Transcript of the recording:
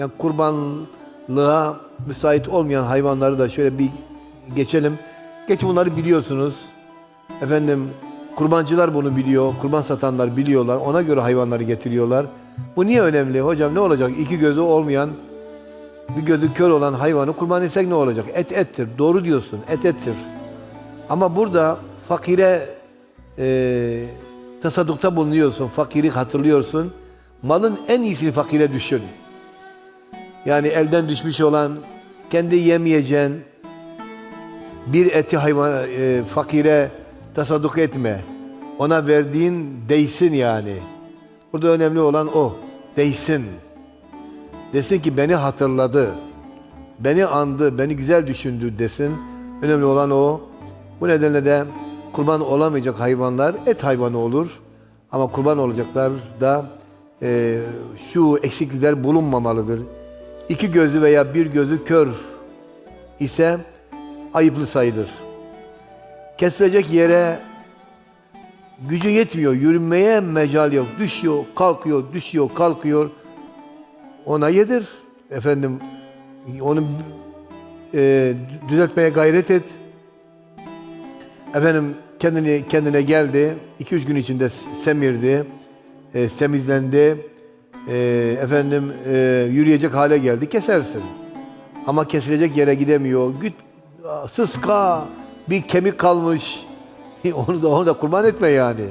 Yani kurbanlığa müsait olmayan hayvanları da şöyle bir geçelim. Geç bunları biliyorsunuz. Efendim kurbancılar bunu biliyor, kurban satanlar biliyorlar. Ona göre hayvanları getiriyorlar. Bu niye önemli? Hocam ne olacak? İki gözü olmayan, bir gözü kör olan hayvanı kurban etsek ne olacak? Et ettir. Doğru diyorsun. Et ettir. Ama burada fakire e, tasaddukta bulunuyorsun. Fakiri hatırlıyorsun. Malın en iyisini fakire düşün. Yani elden düşmüş olan, kendi yemeyeceğin bir eti hayvan e, fakire tasadduk etme. Ona verdiğin değsin yani. Burada önemli olan o. Değsin. Desin ki beni hatırladı. Beni andı, beni güzel düşündü desin. Önemli olan o. Bu nedenle de kurban olamayacak hayvanlar et hayvanı olur. Ama kurban olacaklar da e, şu eksiklikler bulunmamalıdır. İki gözü veya bir gözü kör ise ayıplı sayılır. Kesilecek yere gücü yetmiyor, yürümeye mecal yok. Düşüyor, kalkıyor, düşüyor, kalkıyor. Ona yedir. Efendim onu e, düzeltmeye gayret et. Efendim kendini kendine geldi. 2-3 gün içinde semirdi. E, semizlendi. E, efendim e, yürüyecek hale geldi. Kesersin. Ama kesilecek yere gidemiyor. Güt, sıska bir kemik kalmış. Onu da onu da kurban etme yani.